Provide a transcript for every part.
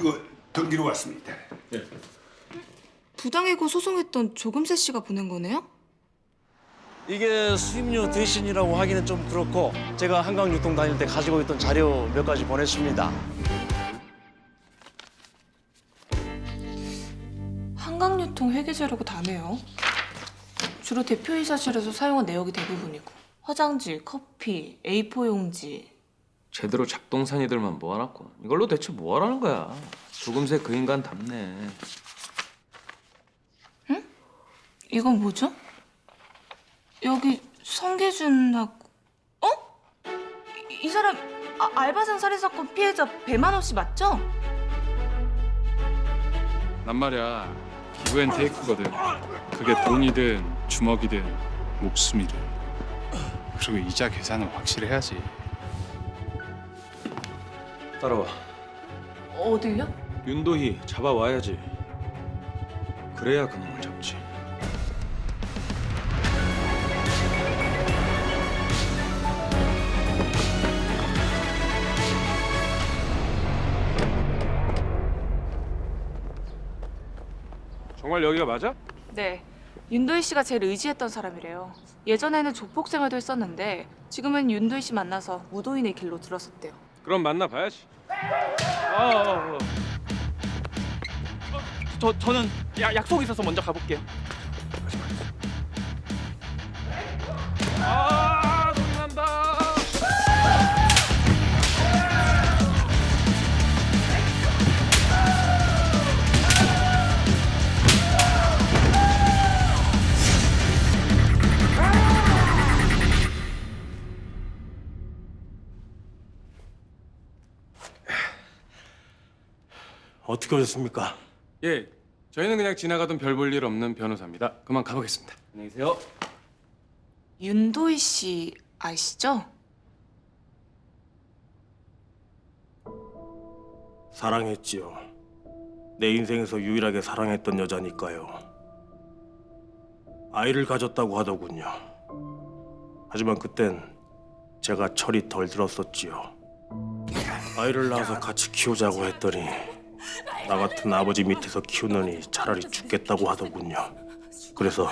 이거 등기로 왔습니다. 부당해고 소송했던 조금세 씨가 보낸 거네요? 이게 수임료 대신이라고 하기는 좀 그렇고 제가 한강 유통 다닐 때 가지고 있던 자료 몇 가지 보냈습니다. 한강 유통 회계 자료고 다네요. 주로 대표이사실에서 사용한 내역이 대부분이고 화장지, 커피, A4 용지 제대로 작동산이들만 모아놨고 이걸로 대체 뭐 하라는 거야? 죽음새 그 인간 답네. 이건 뭐죠? 여기 성계준하고 어? 이, 이 사람 아, 알바생 살인 사건 피해자 배만호 씨 맞죠? 난 말이야 기브앤 테이크거든 그게 돈이든 주먹이든 목숨이든 그리고 이자 계산은 확실히 해야지 따라와. 어딜요? 윤도희 잡아와야지. 그래야 그놈을 잡지. 정말 여기가 맞아? 네. 윤도희 씨가 제일 의지했던 사람이래요. 예전에는 조폭 생활도 했었는데 지금은 윤도희 씨 만나서 무도인의 길로 들었었대요. 그럼 만나봐야지 아, 아, 저 저는 야, 약속 있어서 먼저 가볼게요. 어떻게 오셨습니까? 예 저희는 그냥 지나가던 별 볼 일 없는 변호사입니다 그만 가보겠습니다 안녕히 계세요 윤도희 씨 아시죠? 사랑했지요. 내 인생에서 유일하게 사랑했던 여자니까요. 아이를 가졌다고 하더군요. 하지만 그땐 제가 철이 덜 들었었지요. 아이를 낳아서 같이 키우자고 했더니 나 같은 아버지 밑에서 키우느니 차라리 죽겠다고 하더군요. 그래서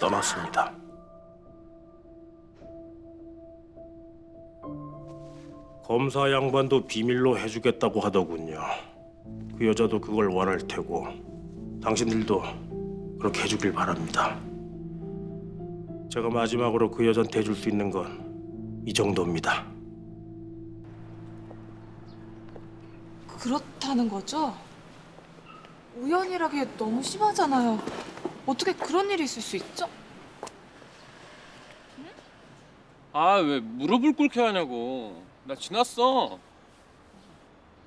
떠났습니다. 검사 양반도 비밀로 해주겠다고 하더군요. 그 여자도 그걸 원할 테고 당신들도 그렇게 해주길 바랍니다. 제가 마지막으로 그 여자한테 해줄 수 있는 건 이 정도입니다. 그렇다는 거죠? 우연이라기에 너무 심하잖아요. 어떻게 그런 일이 있을 수 있죠? 아 왜 무릎을 꿇게 하냐고 나 지났어